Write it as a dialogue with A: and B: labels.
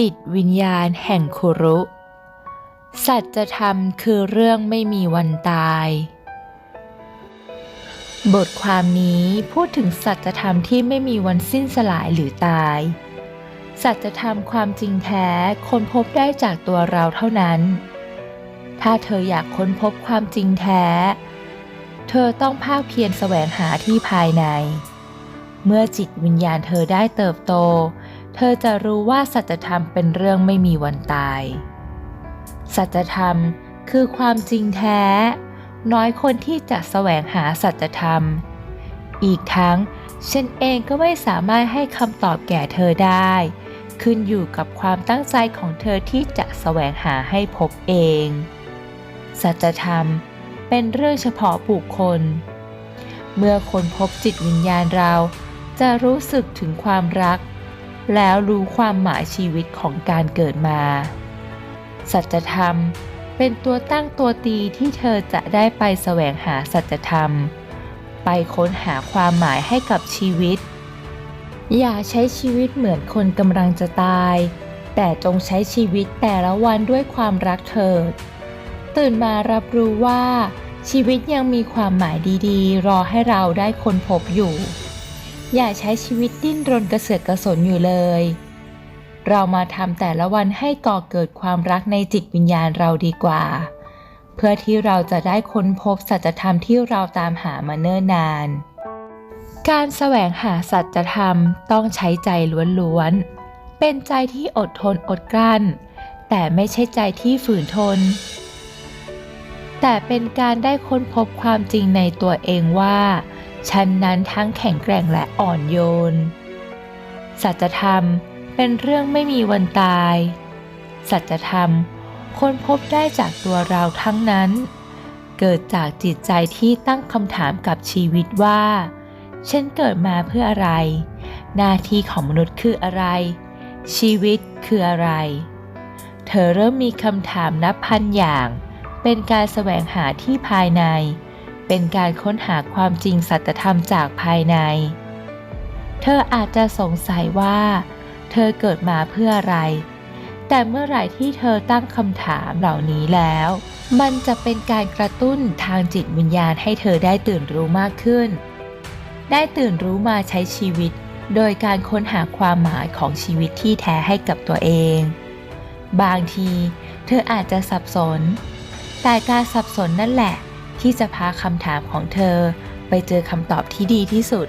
A: จิตวิญญาณแห่งคุรุ สัจธรรมคือเรื่องไม่มีวันตาย บทความนี้พูดถึงสัจธรรมที่ไม่มีวันสิ้นสลายหรือตาย สัจธรรมความจริงแท้ค้นพบได้จากตัวเราเท่านั้น ถ้าเธออยากค้นพบความจริงแท้ เธอต้องภาคเพียรแสวงหาที่ภายใน เมื่อจิตวิญญาณเธอได้เติบโตเเธอจะรู้ว่าสัจธรรมเป็นเรื่องไม่มีวันตาย สัจธรรมคือความจริงแท้ น้อยคนที่จะแสวงหาสัจธรรม อีกทั้งฉันเองก็ไม่สามารถให้คำตอบแก่เธอได้ ขึ้นอยู่กับความตั้งใจของเธอที่จะแสวงหาให้พบเอง สัจธรรมเป็นเรื่องเฉพาะบุคคล เมื่อคนพบจิตวิญญาณเราจะรู้สึกถึงความรัก แล้วรู้ความหมายชีวิตของการเกิดมา สัจธรรมเป็นตัวตั้งตัวตีที่เธอจะได้ไปแสวงหาสัจธรรม ไปค้นหาความหมายให้กับชีวิต อย่าใช้ชีวิตเหมือนคนกำลังจะตาย แต่จงใช้ชีวิตแต่ละวันด้วยความรักเถิด ตื่นมารับรู้ว่าชีวิตยังมีความหมายดีๆ รอให้เราได้ค้นพบอยู่ อย่าใช้ชีวิตดิ้นรนกระเสือกกระสนอยู่เลย เรามาทำแต่ละวันให้ก่อเกิดความรักในจิตวิญญาณเราดีกว่า เพื่อที่เราจะได้ค้นพบสัจธรรมที่เราตามหามาเนิ่นนาน การแสวงหาสัจธรรมต้องใช้ใจล้วนๆ เป็นใจที่อดทนอดกลั้น แต่ไม่ใช่ใจที่ฝืนทน แต่เป็นการได้ค้นพบความจริงในตัวเองว่า ฉันนั้นทั้งแข็งแกร่งและอ่อนโยน สัจธรรมเป็นเรื่องไม่มีวันตาย สัจธรรมค้นพบได้จากตัวเราทั้งนั้น เกิดจากจิตใจที่ตั้งคำถามกับชีวิตว่า ฉันเกิดมาเพื่ออะไร หน้าที่ของมนุษย์คืออะไร ชีวิตคืออะไร เธอเริ่มมีคำถามนับพันอย่าง เป็นการแสวงหาที่ภายใน เป็นการค้นหาความจริงสัจธรรมจากภายใน เธออาจจะสงสัยว่า เธอเกิดมาเพื่ออะไร แต่เมื่อไหร่ที่เธอตั้งคำถามเหล่านี้แล้ว มันจะเป็นการกระตุ้นทางจิตวิญญาณให้เธอได้ตื่นรู้มากขึ้น ได้ตื่นรู้มาใช้ชีวิต โดยการค้นหาความหมายของชีวิตที่แท้ให้กับตัวเอง บางที เธออาจจะสับสน แต่การสับสนนั่นแหละ ที่จะพาคำถามของเธอไปเจอคำตอบที่ดีที่สุด